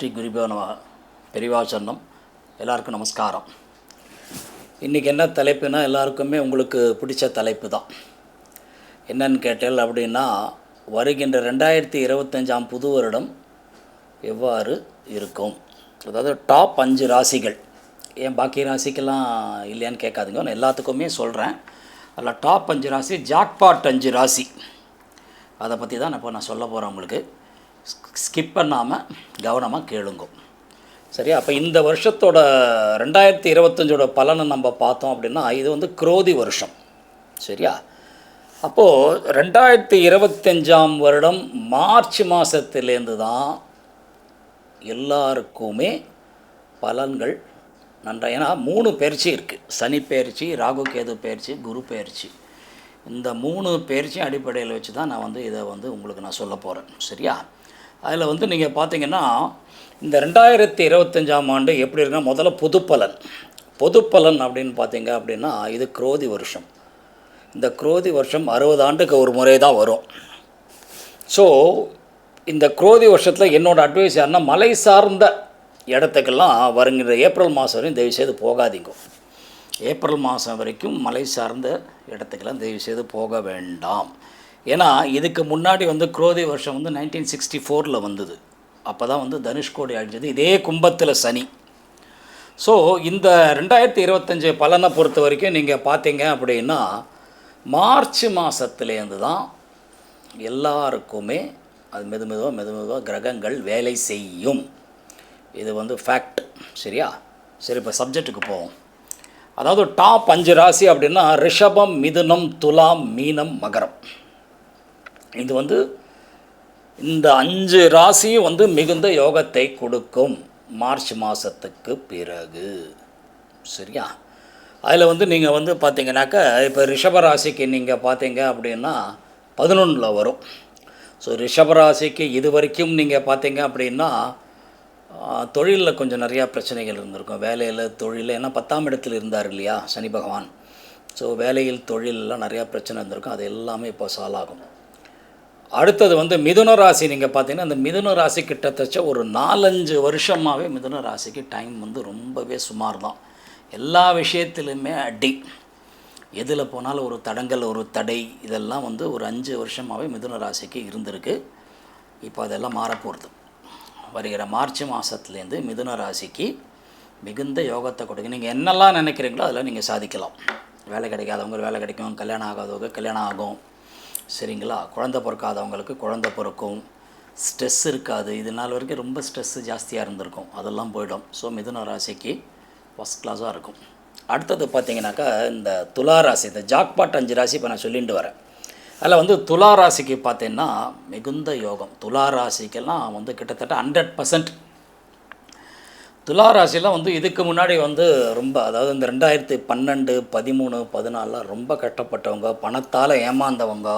ஸ்ரீ குருபோ நம. பெரிவா சொன்னம் எல்லாருக்கும் நமஸ்காரம். இன்றைக்கி என்ன தலைப்புனா எல்லாருக்குமே உங்களுக்கு பிடிச்ச தலைப்பு தான். என்னன்னு கேட்டால் அப்படின்னா வருகின்ற ரெண்டாயிரத்தி இருபத்தஞ்சாம் புது வருடம் எவ்வாறு இருக்கும்? அதாவது டாப் அஞ்சு ராசிகள். ஏன் பாக்கி ராசிக்கெல்லாம் இல்லையான்னு கேட்காதுங்க. நான் எல்லாத்துக்குமே சொல்கிறேன் அதில் டாப் அஞ்சு ராசி ஜாக்பாட் அஞ்சு ராசி. அதை பற்றி தான் இப்போ நான் சொல்ல போகிறேன் உங்களுக்கு. ஸ்கிப் பண்ணாமல் கவனமாக கேளுங்க. சரியா? அப்போ இந்த வருஷத்தோட ரெண்டாயிரத்தி இருபத்தஞ்சோட பலனை நம்ம பார்த்தோம் அப்படின்னா இது வந்து குரோதி வருஷம். சரியா? அப்போது ரெண்டாயிரத்தி இருபத்தஞ்சாம் வருடம் மார்ச் மாதத்துலேருந்து தான் எல்லாருக்குமே பலன்கள் நன்றா ஏன்னா மூணு பயிற்சி இருக்குது சனி பயிற்சி ராகு கேது பயிற்சி குரு பயிற்சி. இந்த மூணு பயிற்சியும் அடிப்படையில் வச்சு தான் நான் வந்து இதை வந்து உங்களுக்கு நான் சொல்ல போகிறேன் சரியா? அதில் வந்து நீங்கள் பார்த்தீங்கன்னா இந்த ரெண்டாயிரத்தி இருபத்தஞ்சாம் ஆண்டு எப்படி இருக்குன்னா முதல்ல பொதுப்பலன். பொதுப்பலன் அப்படின்னு பார்த்தீங்க அப்படின்னா இது குரோதி வருஷம். இந்த குரோதி வருஷம் அறுபது ஆண்டுக்கு ஒரு முறை தான் வரும். ஸோ இந்த குரோதி வருஷத்தில் என்னோடய அட்வைஸ் யாருன்னா மலை சார்ந்த இடத்துக்கெல்லாம் வருங்கிற ஏப்ரல் மாதம் வரையும் தயவு செய்து போகாதீங்க. ஏப்ரல் மாதம் வரைக்கும் மலை சார்ந்த இடத்துக்கெல்லாம் தயவு செய்து போக வேண்டாம். ஏன்னா இதுக்கு முன்னாடி வந்து குரோதி வருஷம் வந்து நைன்டீன் சிக்ஸ்டி ஃபோரில் வந்தது. அப்போ தான் வந்து தனுஷ்கோடி அழிஞ்சது. இதே கும்பத்தில் சனி. ஸோ இந்த ரெண்டாயிரத்தி இருபத்தஞ்சி பலனை பொறுத்த வரைக்கும் நீங்கள் பார்த்தீங்க அப்படின்னா மார்ச் மாதத்துலேருந்து தான் எல்லாருக்குமே அது மெது மெதுவாக மெது மெதுவாக கிரகங்கள் வேலை செய்யும். இது வந்து ஃபேக்ட் சரியா? சரி இப்போ சப்ஜெக்ட்டுக்கு போவோம். அதாவது டாப் அஞ்சு ராசி அப்படின்னா ரிஷபம் மிதுனம் துலாம் மீனம் மகரம். இது வந்து இந்த அஞ்சு ராசியும் வந்து மிகுந்த யோகத்தை கொடுக்கும் மார்ச் மாதத்துக்கு பிறகு. சரியா? அதில் வந்து நீங்கள் வந்து பார்த்தீங்கன்னாக்கா இப்போ ரிஷபராசிக்கு நீங்கள் பார்த்தீங்க அப்படின்னா பதினொன்றில் வரும். ஸோ ரிஷபராசிக்கு இது வரைக்கும் நீங்கள் பார்த்தீங்க அப்படின்னா தொழிலில் கொஞ்சம் நிறையா பிரச்சனைகள் இருந்திருக்கும். வேலையில் தொழில் ஏன்னா பத்தாம் இடத்தில் இருந்தார் இல்லையா சனி பகவான். ஸோ வேலையில் தொழிலெலாம் நிறையா பிரச்சனை இருந்திருக்கும். அது எல்லாமே இப்போ சாலாகும் ஆகும். அடுத்தது வந்து மிதுன ராசி நீங்கள் பார்த்தீங்கன்னா அந்த மிதுன ராசி கிட்டத்தட்ட ஒரு நாலஞ்சு வருஷமாகவே மிதுன ராசிக்கு டைம் வந்து ரொம்பவே சுமார் தான் எல்லா விஷயத்துலையுமே அடி. எதில் போனாலும் ஒரு தடங்கல் ஒரு தடை இதெல்லாம் வந்து ஒரு அஞ்சு வருஷமாகவே மிதுன ராசிக்கு இருந்திருக்கு. இப்போ அதெல்லாம் மாறப்போகிறது வருகிற மார்ச் மாதத்துலேருந்து மிதுன ராசிக்கு மிகுந்த யோகத்தை கொடுங்க. நீங்கள் என்னெல்லாம் நினைக்கிறீங்களோ அதெல்லாம் நீங்கள் சாதிக்கலாம். வேலை கிடைக்காதவங்க வேலை கிடைக்கும். கல்யாணம் ஆகாதவங்க கல்யாணம் ஆகும். சரிங்களா? குழந்த பிறக்காதவங்களுக்கு குழந்த பிறக்கும். ஸ்ட்ரெஸ் இருக்காது. இது நாள் வரைக்கும் ரொம்ப ஸ்ட்ரெஸ்ஸு ஜாஸ்தியாக இருந்திருக்கும். அதெல்லாம் போயிடும். ஸோ மிதுன ராசிக்கு ஃபஸ்ட் கிளாஸாக இருக்கும். அடுத்தது பார்த்தீங்கன்னாக்கா இந்த துலா ராசி இந்த ஜாக்பாட் அஞ்சு ராசி இப்போ நான் சொல்லிட்டு வரேன். அதில் வந்து துலா ராசிக்கு பார்த்தீங்கன்னா மிகுந்த யோகம். துலா ராசிக்கெல்லாம் வந்து கிட்டத்தட்ட ஹண்ட்ரட் பர்சன்ட் துலா ராசிலாம் வந்து இதுக்கு முன்னாடி வந்து ரொம்ப அதாவது இந்த ரெண்டாயிரத்தி பன்னெண்டு பதிமூணு பதினாலாம் ரொம்ப கஷ்டப்பட்டவங்க பணத்தால் ஏமாந்தவங்க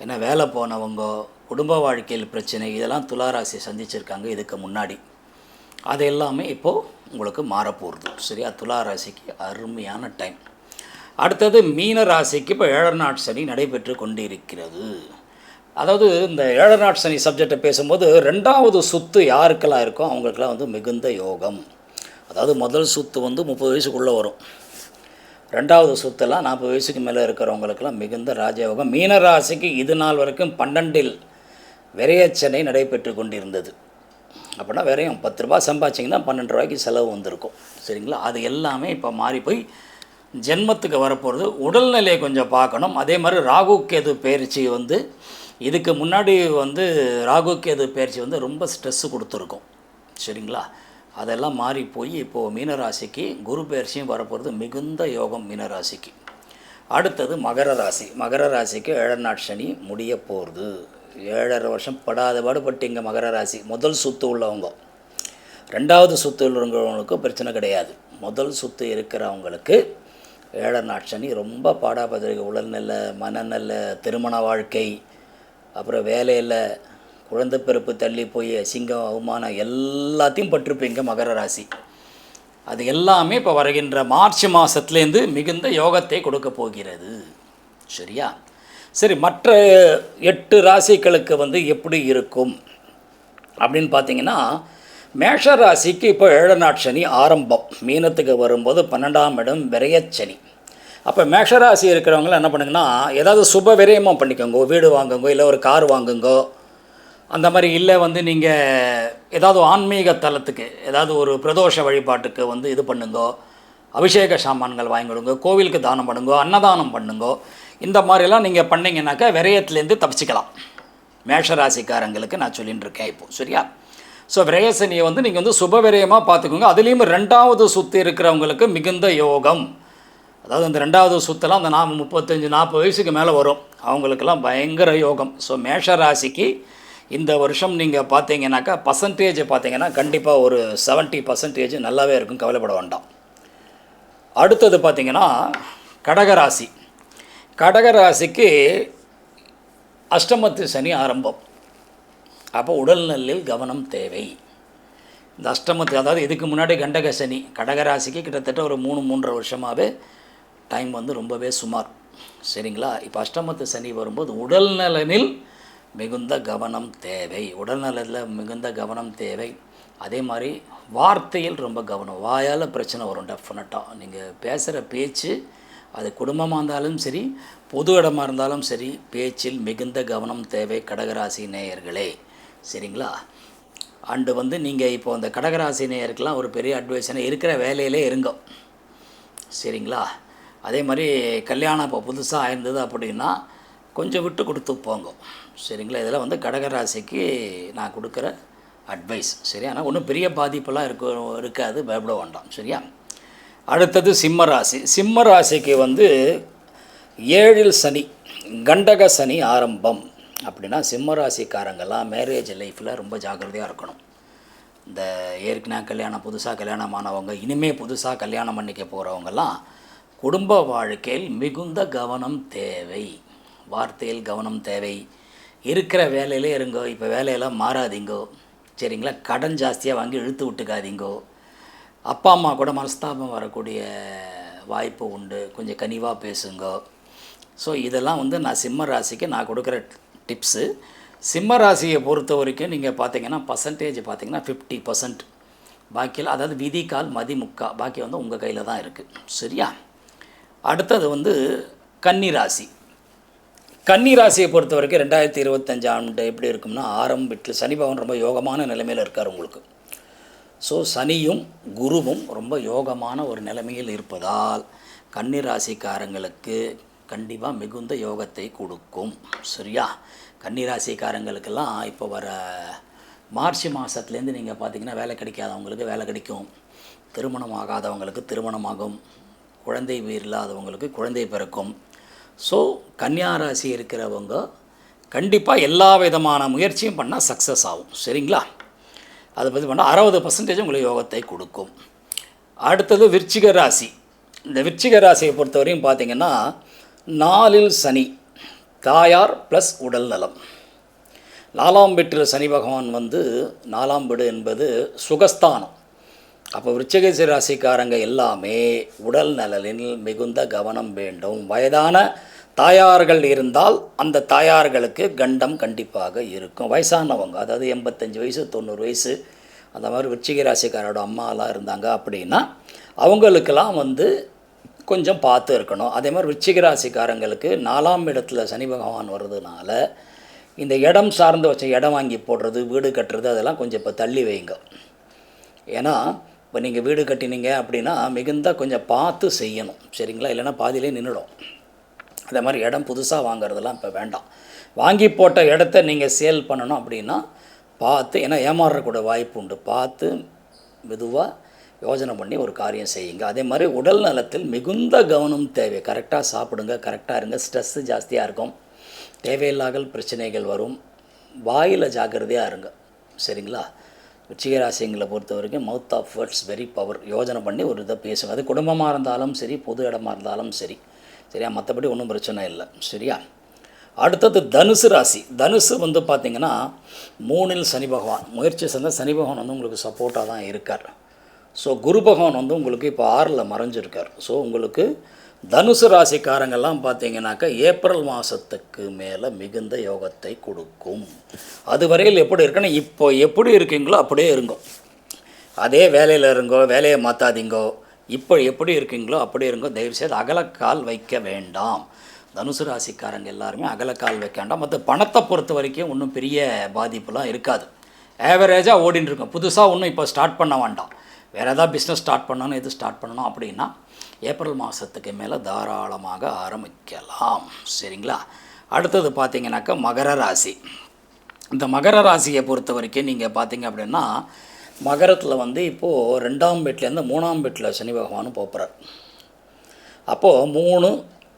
ஏன்னா வேலை போனவங்க குடும்ப வாழ்க்கையில் பிரச்சனை இதெல்லாம் துலா சந்திச்சிருக்காங்க இதுக்கு முன்னாடி. அது எல்லாமே இப்போது உங்களுக்கு மாறப்போகிறது சரியா? துளாராசிக்கு அருமையான டைம் அடுத்தது மீன ராசிக்கு இப்போ ஏழநாட் சனி நடைபெற்று கொண்டிருக்கிறது. அதாவது இந்த ஏழநாட் சனி சப்ஜெக்டை பேசும்போது ரெண்டாவது சுத்து யாருக்கெல்லாம் இருக்கோ அவங்களுக்கெல்லாம் வந்து மிகுந்த யோகம். அதாவது முதல் சுத்து வந்து முப்பது வயசுக்குள்ளே வரும். ரெண்டாவது சுத்தெல்லாம் நாற்பது வயசுக்கு மேலே இருக்கிறவங்களுக்கெல்லாம் மிகுந்த ராஜயோகம். மீனராசிக்கு இது நாள் வரைக்கும் பன்னெண்டில் விரையச்சனை நடைபெற்று கொண்டிருந்தது. அப்படின்னா விரையும் பத்து ரூபா சம்பாதிச்சிங்கன்னா பன்னெண்டு ரூபாய்க்கு செலவு வந்திருக்கும். சரிங்களா? அது எல்லாமே இப்போ மாறி போய் ஜென்மத்துக்கு வரப்போகிறது உடல்நிலையை கொஞ்சம் பார்க்கணும். அதே மாதிரி ராகு கேது பயிற்சி வந்து இதுக்கு முன்னாடி வந்து ராகு கேது பயிற்சி வந்து ரொம்ப ஸ்ட்ரெஸ்ஸு கொடுத்துருக்கும். சரிங்களா? அதெல்லாம் மாறி போய் இப்போது மீனராசிக்கு குரு பயிற்சியும் வரப்போகிறது மிகுந்த யோகம் மீனராசிக்கு. அடுத்தது மகர ராசி. மகர ராசிக்கு ஏழரை நாட் சனி முடிய போகிறது ஏழரை வருஷம் படாத பாடுபட்டீங்க மகர ராசி. முதல் சுத்து உள்ளவங்க. ரெண்டாவது சுத்து உள்ளவங்களுக்கு பிரச்சனை கிடையாது. முதல் சுத்து இருக்கிறவங்களுக்கு ஏழரை நாட் சனி ரொம்ப பாடாபதிரிக உடல்நல மனநல திருமண வாழ்க்கை அப்புறம் வேலையில் குழந்தை பிறப்பு தள்ளி போய் சிங்கம் அவமானம் எல்லாத்தையும் பட்டிருப்பீங்க மகர ராசி. அது எல்லாமே இப்போ வருகின்ற மார்ச் மாதத்துலேருந்து மிகுந்த யோகத்தை கொடுக்க போகிறது. சரியா? சரி மற்ற எட்டு ராசிகளுக்கு வந்து எப்படி இருக்கும்? அப்படின்னு பார்த்தீங்கன்னா மேஷ ராசிக்கு இப்போ ஏழநாட் சனி ஆரம்பம். மீனத்துக்கு வரும்போது பன்னெண்டாம் இடம் விரையச்சனி அப்போ மேஷராசி இருக்கிறவங்களாம் என்ன பண்ணுங்கன்னா ஏதாவது சுப விரயமாக பண்ணிக்கோங்க. வீடு வாங்குங்கோ இல்லை ஒரு கார் வாங்குங்கோ அந்த மாதிரி இல்லை வந்து நீங்கள் ஏதாவது ஆன்மீக தலத்துக்கு ஏதாவது ஒரு பிரதோஷ வழிபாட்டுக்கு வந்து இது பண்ணுங்கோ அபிஷேக சாமான்கள் வாங்கி கொடுங்க கோவிலுக்கு தானம் பண்ணுங்கோ அன்னதானம் பண்ணுங்கோ இந்த மாதிரிலாம் நீங்கள் பண்ணிங்கனாக்கா விரயத்துலேருந்து தப்பிச்சிக்கலாம். மேஷராசிக்காரங்களுக்கு நான் சொல்லிகிட்டு இருக்கேன் இப்போது சரியா ஸோ விரயசனியை வந்து நீங்கள் வந்து சுப விரயமாக பார்த்துக்கோங்க. அதுலேயும் ரெண்டாவது சுற்று இருக்கிறவங்களுக்கு மிகுந்த யோகம். அதாவது அந்த ரெண்டாவது சுத்தெல்லாம் அந்த நான் முப்பத்தஞ்சு நாற்பது வயசுக்கு மேலே வரும். அவங்களுக்கெல்லாம் பயங்கர யோகம். ஸோ மேஷ ராசிக்கு இந்த வருஷம் நீங்கள் பார்த்தீங்கன்னாக்கா பர்சன்டேஜ் பார்த்தீங்கன்னா கண்டிப்பாக ஒரு 70% பர்சன்டேஜ் நல்லாவே இருக்கும் கவலைப்பட வேண்டாம். அடுத்தது பார்த்தீங்கன்னா கடகராசி. கடகராசிக்கு அஷ்டமத்து சனி ஆரம்பம். அப்போ உடல்நலில் கவனம் தேவை. இந்த அஷ்டமத்து அதாவது இதுக்கு முன்னாடி கண்டக சனி கடகராசிக்கு கிட்டத்தட்ட ஒரு மூணு மூன்றரை வருஷமாகவே டைம் வந்து ரொம்பவே சுமார். சரிங்களா? இப்போ அஷ்டமத்து சனி வரும்போது உடல் நலனில் மிகுந்த கவனம் தேவை. உடல்நலத்தில் மிகுந்த கவனம் தேவை. அதே மாதிரி வார்த்தையில் ரொம்ப கவனம். வாயால் பிரச்சனை வரும் டெஃபினட்டாக நீங்கள் பேசுகிற பேச்சு அது குடும்பமாக இருந்தாலும் சரி பொது இடமா இருந்தாலும் சரி பேச்சில் மிகுந்த கவனம் தேவை கடகராசி நேயர்களே. சரிங்களா? அண்டு வந்து நீங்கள் இப்போ அந்த கடகராசி நேயருக்கெலாம் ஒரு பெரிய அட்வைஸ்னா இருக்கிற வேலையிலே இருங்க. சரிங்களா? அதே மாதிரி கல்யாணம் இப்போ புதுசாக ஆயிருந்தது அப்படின்னா கொஞ்சம் விட்டு கொடுத்து போங்க. சரிங்களா? இதெல்லாம் வந்து கடகராசிக்கு நான் கொடுக்குற அட்வைஸ் சரி ஆனால் ஒன்றும் பெரிய பாதிப்பெல்லாம் இருக்க இருக்காது. பயப்பட வேண்டாம். சரியா? அடுத்தது சிம்ம ராசி. சிம்ம ராசிக்கு வந்து ஏழில் சனி கண்டக சனி ஆரம்பம். அப்படின்னா சிம்ம ராசிக்காரங்கெல்லாம் மேரேஜ் லைஃப்பில் ரொம்ப ஜாக்கிரதையாக இருக்கணும். இந்த ஏற்கனவே கல்யாணம் புதுசாக கல்யாணம் ஆனவங்க இனிமே புதுசாக கல்யாணம் பண்ணிக்க போகிறவங்கெல்லாம் குடும்ப வாழ்க்கையில் மிகுந்த கவனம் தேவை. வார்த்தையில் கவனம் தேவை. இருக்கிற வேலையிலே இருங்கோ இப்போ வேலையெல்லாம் மாறாதீங்கோ. சரிங்களா? கடன் ஜாஸ்தியாக வாங்கி இழுத்து விட்டுக்காதீங்கோ. அப்பா அம்மா கூட மனஸ்தாபம் வரக்கூடிய வாய்ப்பு உண்டு. கொஞ்சம் கனிவாக பேசுங்கோ. ஸோ இதெல்லாம் வந்து நான் சிம்ம ராசிக்கு நான் கொடுக்குற டிப்ஸு சிம்ம ராசியை பொறுத்த வரைக்கும் நீங்கள் பார்த்தீங்கன்னா பர்சன்டேஜ் பார்த்தீங்கன்னா ஃபிஃப்டி பர்சன்ட் பாக்கியில் அதாவது விதி கால் மதி முக்கா பாக்கி வந்து உங்கள் கையில் தான் இருக்குது சரியா? அடுத்தது வந்து கன்னி ராசி. கன்னி ராசியை பொறுத்த வரைக்கும் ரெண்டாயிரத்தி இருபத்தஞ்சு ஆண்டு எப்படி இருக்கும்னா ஆரம்பிட்டு சனி பவன் ரொம்ப யோகமான நிலைமையில் இருக்கார் உங்களுக்கு. ஸோ சனியும் குருவும் ரொம்ப யோகமான ஒரு நிலைமையில் இருப்பதால் கன்னி ராசிக்காரங்களுக்கு கண்டிப்பாக மிகுந்த யோகத்தை கொடுக்கும். சரியா? கன்னி ராசிக்காரங்களுக்கெல்லாம் இப்போ வர மார்ச் மாதத்துலேருந்து நீங்கள் பார்த்தீங்கன்னா வேலை கிடைக்காதவங்களுக்கு வேலை கிடைக்கும். திருமணம் ஆகாதவங்களுக்கு திருமணமாகும். குழந்தை உயிர் இல்லாதவங்களுக்கு குழந்தை பிறக்கும். ஸோ கன்னியா ராசி இருக்கிறவங்க கண்டிப்பாக எல்லா விதமான முயற்சியும் பண்ணால் சக்ஸஸ் ஆகும். சரிங்களா? அதை பற்றி பண்ணால் அறுபது பர்சன்டேஜ் உங்களுக்கு யோகத்தை கொடுக்கும். அடுத்தது விருச்சிக ராசி. இந்த விருச்சிக ராசியை பொறுத்தவரையும் பார்த்தீங்கன்னா நாலில் சனி தாயார் ப்ளஸ் உடல் நலம். நாலாம் வீட்டில் சனி பகவான் வந்து நாலாம் வீடு என்பது சுகஸ்தானம். அப்போ விருச்சிக ராசிக்காரங்க எல்லாமே உடல் நலனில் மிகுந்த கவனம் வேண்டும். வயதான தாயார்கள் இருந்தால் அந்த தாயார்களுக்கு கண்டம் கண்டிப்பாக இருக்கும். வயசானவங்க அதாவது எண்பத்தஞ்சு வயசு தொண்ணூறு வயசு அந்த மாதிரி விருச்சிக ராசிக்காரோட அம்மாலாம் இருந்தாங்க அப்படின்னா அவங்களுக்கெல்லாம் வந்து கொஞ்சம் பார்த்து இருக்கணும். அதே மாதிரி விருச்சிக ராசிக்காரங்களுக்கு நாலாம் இடத்துல சனி பகவான் வர்றதுனால இந்த இடம் சார்ந்து வச்ச இடம் வாங்கி போடுறது வீடு கட்டுறது அதெல்லாம் கொஞ்சம் இப்போ தள்ளி வைங்க. ஏன்னா இப்போ நீங்கள் வீடு கட்டினீங்க அப்படின்னா மிகுந்த கொஞ்சம் பார்த்து செய்யணும். சரிங்களா? இல்லைன்னா பாதியிலே நின்றுடும். அதே மாதிரி இடம் புதுசாக வாங்குறதெல்லாம் இப்போ வேண்டாம். வாங்கி போட்ட இடத்த நீங்கள் சேல் பண்ணணும் அப்படின்னா பார்த்து ஏன்னா ஏமாறக்கூட வாய்ப்பு உண்டு. பார்த்து மெதுவாக யோசனை பண்ணி ஒரு காரியம் செய்யுங்க. அதே மாதிரி உடல் நலத்தில் மிகுந்த கவனம் தேவை. கரெக்டாக சாப்பிடுங்க கரெக்டாக இருங்க. ஸ்ட்ரெஸ்ஸு ஜாஸ்தியாக இருக்கும். தேவையில்லாத பிரச்சனைகள் வரும். வாயில் ஜாக்கிரதையாக இருங்க. சரிங்களா? உச்சிகராசிங்களை பொறுத்த வரைக்கும் mouth of words very power யோஜனை பண்ணி ஒரு இதை பேசுங்க. அது குடும்பமாக இருந்தாலும் சரி பொது இடமா இருந்தாலும் சரி. சரியா? மற்றபடி ஒன்றும் பிரச்சனை இல்லை. சரியா? அடுத்தது தனுசு ராசி. தனுசு வந்து பார்த்திங்கன்னா மூணில் சனி பகவான். முயற்சி செஞ்சால் சனி பகவான் வந்து உங்களுக்கு சப்போர்ட்டாக தான் இருக்கார். ஸோ குரு பகவான் வந்து உங்களுக்கு இப்போ ஆறில் மறைஞ்சிருக்கார். ஸோ உங்களுக்கு தனுசு ராசிக்காரங்கெல்லாம் பார்த்தீங்கன்னாக்கா ஏப்ரல் மாதத்துக்கு மேலே மிகுந்த யோகத்தை கொடுக்கும். அதுவரையில் எப்படி இருக்குன்னா இப்போ எப்படி இருக்கீங்களோ அப்படியே இருங்கோ. அதே வேலையில் இருங்கோ வேலையை மாற்றாதீங்கோ இப்போ எப்படி இருக்கீங்களோ அப்படி இருங்கோ. தயவுசெய்து அகலக்கால் வைக்க வேண்டாம். தனுசு ராசிக்காரங்க எல்லாருமே அகலக்கால் வைக்க வேண்டாம். மற்ற பணத்தை பொறுத்த வரைக்கும் ஒன்றும் பெரிய பாதிப்புலாம் இருக்காது. ஆவரேஜாக ஓடின்னு இருக்கும். புதுசாக ஒன்றும் இப்போ ஸ்டார்ட் பண்ண வேண்டாம். வேறு ஏதாவது பிஸ்னஸ் ஸ்டார்ட் பண்ணணும் எது ஸ்டார்ட் பண்ணணும் அப்படின்னா ஏப்ரல் மாதத்துக்கு மேலே தாராளமாக ஆரம்பிக்கலாம். சரிங்களா? அடுத்தது பார்த்தீங்கன்னாக்கா மகர ராசி. இந்த மகர ராசியை பொறுத்த வரைக்கும் நீங்கள் பார்த்தீங்க அப்படின்னா மகரத்தில் வந்து இப்போது ரெண்டாம் வீட்டிலேருந்து மூணாம் வீட்டில் சனி பகவானும் போகிறார் அப்போது மூணு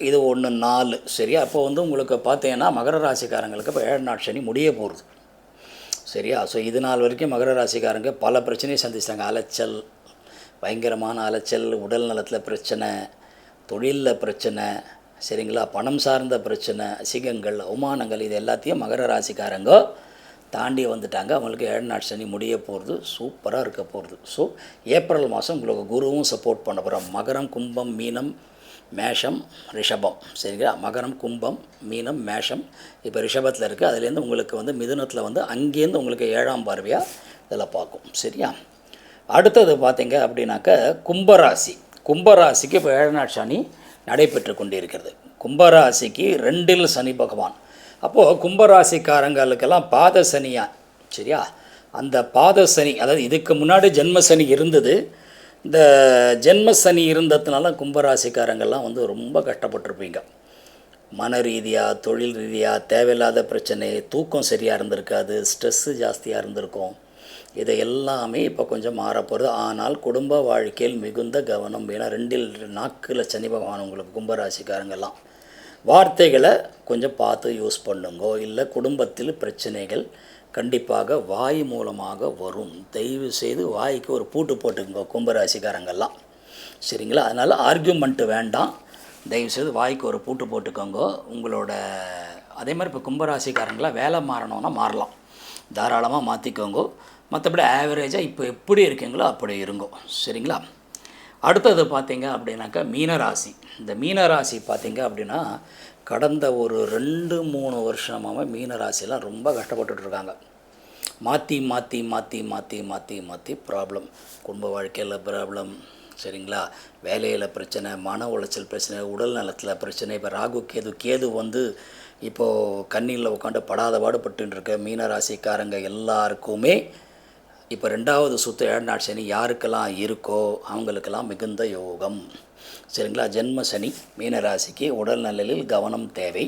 இது ஒன்று நாலு சரியா? அப்போ வந்து உங்களுக்கு பார்த்தீங்கன்னா மகர ராசிக்காரங்களுக்கு இப்போ ஏழு நாட் சனி முடிய போகிறது சரியா? ஸோ இது நாள் வரைக்கும் மகர ராசிக்காரங்க பல பிரச்சனையை சந்திச்சாங்க அலைச்சல் பயங்கரமான அலைச்சல் உடல் நலத்தில் பிரச்சனை தொழிலில் பிரச்சனை சரிங்களா? பணம் சார்ந்த பிரச்சனை அசிங்கங்கள் அவமானங்கள் இது எல்லாத்தையும் மகர ராசிக்காரங்க தாண்டி வந்துட்டாங்க. அவங்களுக்கு ஏழு நாட் சனி முடிய போகிறது சூப்பராக இருக்க போகிறது ஸோ ஏப்ரல் மாதம் உங்களுக்கு குருவும் சப்போர்ட் பண்ண போகிறோம் மகரம் கும்பம் மீனம் மேஷம் ரிஷபம் சரிங்களா? மகரம் கும்பம் மீனம் மேஷம் இப்போ ரிஷபத்தில் இருக்குது அதுலேருந்து உங்களுக்கு வந்து மிதுனத்தில் வந்து அங்கேருந்து உங்களுக்கு ஏழாம் பார்வையாக இதில் பார்க்கும். சரியா? அடுத்தது பார்த்தீங்க அப்படின்னாக்க கும்பராசி. கும்பராசிக்கு இப்போ ஏழு சனி நடைபெற்று கொண்டிருக்கிறது. கும்பராசிக்கு ரெண்டில் சனி பகவான். அப்போது கும்பராசிக்காரங்களுக்கெல்லாம் பாத சனியா? சரியா? அந்த பாத சனி அதாவது இதுக்கு முன்னாடி ஜென்ம சனி இருந்தது. இந்த ஜென்ம சனி இருந்ததுனால கும்பராசிக்காரங்கெல்லாம் வந்து ரொம்ப கஷ்டப்பட்டிருப்பீங்க. மன ரீதியாக தொழில் ரீதியாக தேவையில்லாத பிரச்சனை தூக்கம் சரியாக இருந்திருக்காது ஸ்ட்ரெஸ்ஸு ஜாஸ்தியாக இருந்திருக்கும். இதை எல்லாமே இப்போ கொஞ்சம் மாறப்போகிறது ஆனால் குடும்ப வாழ்க்கையில் மிகுந்த கவனம் ஏன்னா ரெண்டில் நாக்கில் சனி பகவான் உங்களுக்கு கும்பராசிக்காரங்கெல்லாம். வார்த்தைகளை கொஞ்சம் பார்த்து யூஸ் பண்ணுங்கோ. இல்லை குடும்பத்தில் பிரச்சனைகள் கண்டிப்பாக வாய் மூலமாக வரும். தயவு செய்து வாய்க்கு ஒரு பூட்டு போட்டுக்கோங்க கும்பராசிக்காரங்கெல்லாம். சரிங்களா? அதனால் ஆர்கியூமெண்ட்டு வேண்டாம். தயவுசெய்து வாய்க்கு ஒரு பூட்டு போட்டுக்கோங்க. உங்களோட அதே மாதிரி இப்போ கும்பராசிக்காரங்களாம் வேலை மாறணும்னா மாறலாம். தாராளமாக மாற்றிக்கோங்க மற்றபடி ஆவரேஜாக இப்போ எப்படி இருக்கீங்களோ அப்படி இருங்கோ. சரிங்களா? அடுத்தது பார்த்தீங்க அப்படின்னாக்கா மீனராசி. இந்த மீனராசி பார்த்தீங்க அப்படின்னா கடந்த ஒரு ரெண்டு மூணு வருஷமாக மீனராசிலாம் ரொம்ப கஷ்டப்பட்டுட்ருக்காங்க மாற்றி மாற்றி மாற்றி மாற்றி மாற்றி மாற்றி ப்ராப்ளம் குடும்ப வாழ்க்கையில் ப்ராப்ளம் சரிங்களா? வேலையில் பிரச்சனை மன உளைச்சல் பிரச்சனை உடல் நலத்தில் பிரச்சனை. இப்போ ராகு கேது கேது வந்து இப்போது கண்ணியில் உட்காந்து படாத பாடுபட்டு இருக்க. மீனராசிக்காரங்க எல்லாருக்குமே இப்போ ரெண்டாவது சுற்று ஏழு சனி யாருக்கெல்லாம் இருக்கோ அவங்களுக்கெல்லாம் மிகுந்த யோகம். சரிங்களா? ஜென்ம சனி மீனராசிக்கு உடல் நலனில் கவனம் தேவை.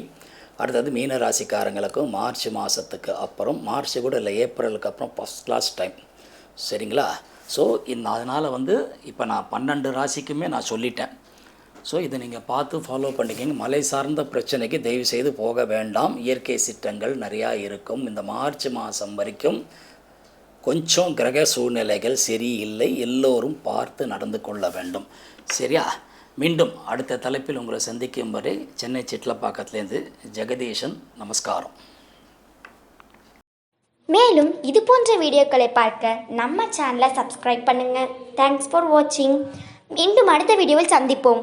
அடுத்தது மீனராசிக்காரங்களுக்கும் மார்ச் மாதத்துக்கு அப்புறம் மார்ச் கூட இல்லை ஏப்ரலுக்கு அப்புறம் ஃபஸ்ட் கிளாஸ் டைம் சரிங்களா? ஸோ இந்த அதனால் வந்து இப்போ நான் பன்னெண்டு ராசிக்குமே நான் சொல்லிட்டேன். ஸோ இதை நீங்கள் பார்த்து ஃபாலோ பண்ணிக்கிங்க. மலை சார்ந்த பிரச்சனைக்கு தயவு செய்து போக வேண்டாம். இயற்கை சிட்டங்கள் நிறையா இருக்கும். இந்த மார்ச் மாதம் வரைக்கும் கொஞ்சம் கிரக சூழ்நிலைகள் சரியில்லை எல்லோரும் பார்த்து நடந்து கொள்ள வேண்டும். சரியா? மீண்டும் அடுத்த தலைப்பில் உங்களை சந்திக்கும் வரை சென்னை சிட்லப்பாக்கத்துலேருந்து ஜெகதீஷன் நமஸ்காரம். மேலும் இது போன்ற வீடியோக்களை பார்க்க நம்ம சேனலை சப்ஸ்கிரைப் பண்ணுங்கள் தேங்க்ஸ் ஃபார் வாட்சிங் மீண்டும் அடுத்த வீடியோவில் சந்திப்போம்.